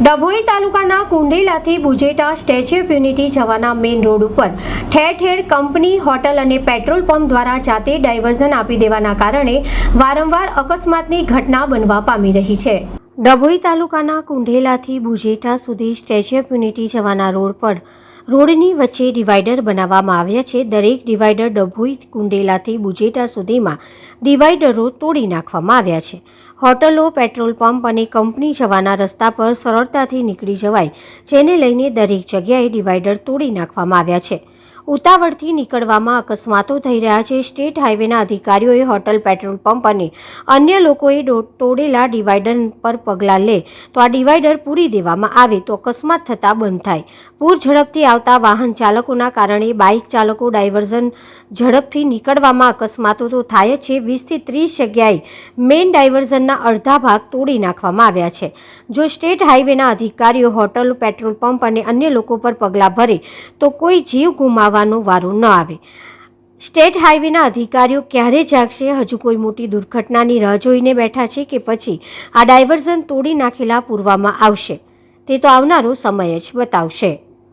ડભોઈ તાલુકાના કુંડેલાથી Bujeta statue of unity જવાના મેઇન રોડ ઉપર ઠેર ઠેર કંપની, હોટલ અને પેટ્રોલ પંપ દ્વારા જાતે ડાયવર્ઝન આપી દેવાના કારણે વારંવાર અકસ્માતની ઘટના બનવા પામી રહી છે. ડભોઈ તાલુકાના કુંઢેલાથી બુજેટા સુધી સ્ટેચ્યુ ઓફ યુનિટી જવાના રોડ પર રોડની વચ્ચે ડિવાઈડર બનાવવામાં આવ્યા છે. દરેક ડિવાઈડર ડભોઈ કુંડેલાથી બુજેટા સુધીમાં ડિવાઈડરો તોડી નાખવામાં આવ્યા છે. હોટલો, પેટ્રોલ પંપ અને કંપની જવાના રસ્તા પર સરળતાથી નીકળી જવાય, જેને લઈને દરેક જગ્યાએ ડિવાઈડર તોડી નાખવામાં આવ્યા છે. ઉતાવળથી નીકળવામાં અકસ્માતો થઈ રહ્યા છે. સ્ટેટ હાઈવેના અધિકારીઓએ હોટલ પેટ્રોલ પંપ અને અન્ય લોકોએ તોડેલા ડિવાઈડર પર પગલાં લે. તો આ ડિવાઈડર પૂરી દેવામાં આવે તો અકસ્માત થતાં બંધ થાય. પૂર ઝડપથી આવતા વાહન ચાલકોના કારણે બાઇક ચાલકો ડાયવર્ઝન ઝડપથી નીકળવામાં અકસ્માતો તો થાય જ છે. વીસથી ત્રીસ જગ્યાએ મેઇન ડાયવર્ઝનના અડધા ભાગ તોડી નાખવામાં આવ્યા છે. જો સ્ટેટ હાઈવેના અધિકારીઓ હોટલ, પેટ્રોલ પંપ અને અન્ય લોકો પર પગલાં ભરે તો કોઈ જીવ ગુમાવવાનો વારો ન આવે. સ્ટેટ હાઈવેના અધિકારીઓ ક્યારે જાગશે? હજુ કોઈ મોટી દુર્ઘટનાની રાહ જોઈને બેઠા છે કે પછી આ ડાયવર્ઝન તોડી નાખેલા પૂરવામાં આવશે? તે તો આવનારો સમય જ બતાવશે.